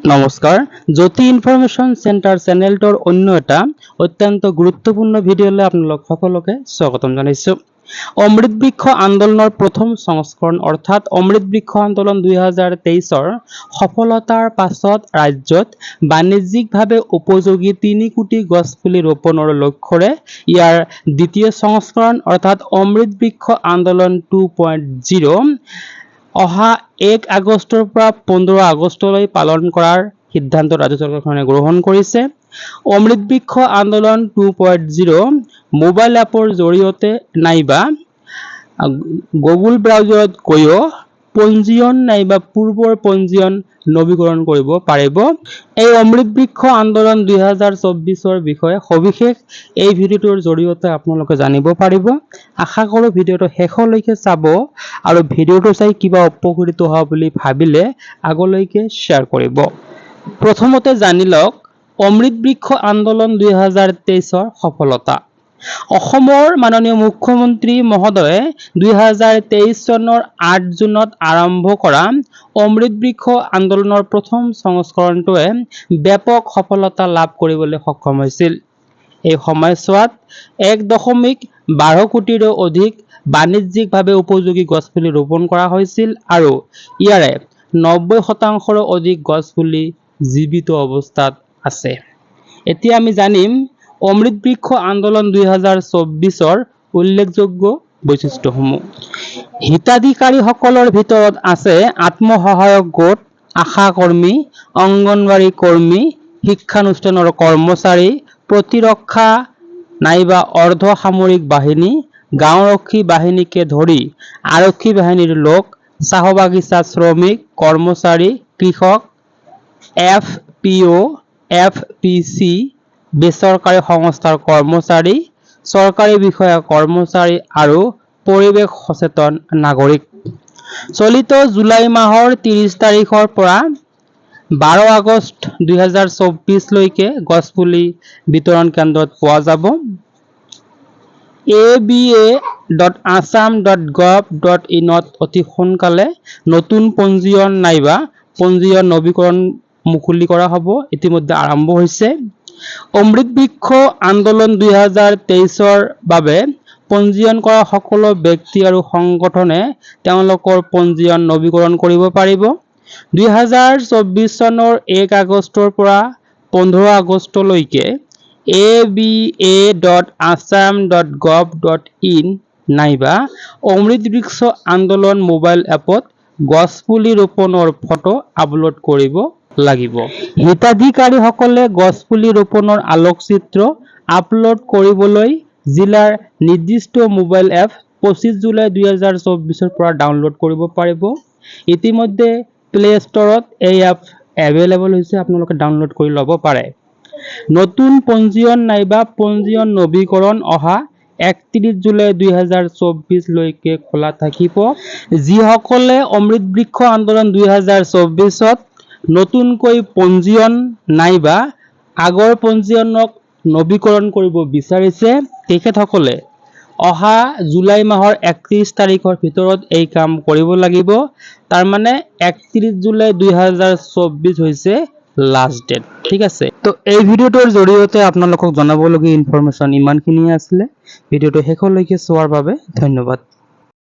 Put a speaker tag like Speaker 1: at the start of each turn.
Speaker 1: নমস্কাৰ জ্যোতি information centre চেনেলটোৰ অন্য এটা অত্যন্ত গুৰুত্বপূৰ্ণ ভিডিঅ'লৈ আপোনালোক সকলোকে স্বাগতম জনাইছোঁ। অমৃত বৃক্ষ আন্দোলনৰ প্ৰথম সংস্কৰণ অৰ্থাৎ অমৃত বৃক্ষ আন্দোলন দুই হাজাৰ তেইছৰ সফলতাৰ পাছত ৰাজ্যত বাণিজ্যিকভাৱে উপযোগী তিনি কোটি গছপুলি ৰোপণৰ লক্ষ্যৰে ইয়াৰ দ্বিতীয় সংস্কৰণ অৰ্থাৎ অমৃত বৃক্ষ আন্দোলন টু পইণ্ট জিৰ' অহা এক আগষ্টৰ পৰা পোন্ধৰ আগষ্টলৈ পালন কৰাৰ সিদ্ধান্ত ৰাজ্য চৰকাৰখনে গ্ৰহণ কৰিছে। অমৃত বৃক্ষ আন্দোলন টু পইণ্ট জিৰ' মোবাইল এপৰ জৰিয়তে নাইবা গুগল ব্ৰাউজাৰত গৈও পঞ্জীয়ন নাইবা পূৰ্বৰ পঞ্জীয়ন নৱীকৰণ কৰিব পাৰিব। এই অমৃত বৃক্ষ আন্দোলন দুই হাজাৰ চৌব্বিছৰ বিষয়ে সবিশেষ এই ভিডিঅ'টোৰ জৰিয়তে আপোনালোকে জানিব পাৰিব। আশা কৰোঁ ভিডিঅ'টো শেষলৈকে চাব আৰু ভিডিঅ'টো চাই কিবা উপকৃত হোৱা বুলি ভাবিলে আগলৈকে শ্বেয়াৰ কৰিব। প্ৰথমতে জানি লওক অমৃত বৃক্ষ আন্দোলন দুই হাজাৰ তেইছৰ সফলতা। অসমৰ মাননীয় মুখ্যমন্ত্ৰী মহোদয়ে দুই হাজাৰ তেইছ চনৰ আঠ জুনত আৰম্ভ কৰা অমৃত বৃক্ষ আন্দোলনৰ প্ৰথম সংস্কৰণটোৱে ব্যাপক সফলতা লাভ কৰিবলৈ সক্ষম হৈছিল। এই সময়ছোৱাত এক দশমিক বাৰ কোটিৰো অধিক বাণিজ্যিকভাৱে উপযোগী গছপুলি ৰোপণ কৰা হৈছিল আৰু ইয়াৰে নব্বৈ শতাংশৰো অধিক গছপুলি জীৱিত অৱস্থাত আছে। এতিয়া আমি জানিম অমৃত বৃক্ষ আন্দোলন দুই হাজাৰ চৌব্বিছৰ উল্লেখযোগ্য বৈশিষ্ট্যসমূহ। হিতাধিকাৰীসকলৰ ভিতৰত আছে আত্মসহায়ক গোট আশা কৰ্মী অংগনৱাড়ী কৰ্মী, শিক্ষানুষ্ঠানৰ কৰ্মচাৰী, প্ৰতিৰক্ষা, নাইবা অৰ্ধ সামৰিক বাহিনী, গাঁওৰক্ষী বাহিনীকে ধৰি আৰক্ষী বাহিনীৰ লোক চাহ বাগিচা শ্ৰমিক, কৰ্মচাৰী, কৃষক F P O' F P C বেচৰকাৰী সংস্থাৰ কৰ্মচাৰী, চৰকাৰী বিষয়া, কৰ্মচাৰী আৰু পৰিৱেশ সচেতন নাগৰিক। চলিত জুলাই মাহৰ ত্ৰিশ তাৰিখৰ পৰা বাৰ আগষ্ট দুই হাজাৰ চৌব্বিছলৈকে গছপুলি বিতৰণ কেন্দ্ৰত পোৱা যাব। A B A dot Assam dot gov dot ইনত অতি সোনকালে নতুন পঞ্জীয়ন নাইবা পঞ্জীয়ন নৱীকৰণ মুকলি কৰা হ'ব। ইতিমধ্যে আৰম্ভ হৈছে। অমৃত বৃক্ষ আন্দোলন দুই হাজাৰ তেইছৰ বাবে পঞ্জীয়ন কৰা সকলো ব্যক্তি আৰু সংগঠনে তেওঁলোকৰ পঞ্জীয়ন নৱীকৰণ কৰিব পাৰিব। দুই হাজাৰ চৌব্বিছ চনৰ এক আগষ্টৰ পৰা পোন্ধৰ আগষ্টলৈকে A B A dot Assam dot gov dot in নাইবা অমৃত বৃক্ষ আন্দোলন মোবাইল এপত গছপুলি ৰোপণৰ ফটো আপলোড কৰিব লাগিব। হিতাধিকাৰীসকলে গছপুলি ৰোপণৰ আলোকচিত্ৰ আপলোড কৰিবলৈ জিলাৰ নিৰ্দিষ্ট মোবাইল এপ পঁচিছ জুলাই দুই হাজাৰ চৌব্বিছৰ পৰা ডাউনলোড কৰিব পাৰিব। ইতিমধ্যে প্লে ষ্টৰত এই এপ এভেইলেবল হৈছে, আপোনালোকে ডাউনলোড কৰি ল'ব পাৰে। নতুন পঞ্জীয়ন নাইবা পঞ্জীয়ন নৱীকৰণ অহা একত্ৰিছ জুলাই দুই হাজাৰ চৌব্বিছলৈকে খোলা থাকিব। যিসকলে অমৃত বৃক্ষ আন্দোলন দুই হাজাৰ চৌব্বিছত নতুনকৈ পঞ্জীয়ন নাইবা আগৰ পঞ্জীয়নক নৱীকৰণ কৰিব বিচাৰিছে তেখেতসকলে। অহা জুলাই মাহৰ একত্ৰিছ তাৰিখৰ ভিতৰত এই কাম কৰিব লাগিব। তাৰমানে একত্ৰিছ জুলাই দুই হাজাৰ চৌব্বিছ হৈছে লাষ্ট ডেট ঠিক আছে? তো এই ভিডিঅ'টোৰ জৰিয়তে আপোনালোকক জনাবলগীয়া ইনফৰমেশ্যন ইমানখিনিয়ে আছিলে। ভিডিঅ'টো শেষলৈকে চোৱাৰ বাবে ধন্যবাদ।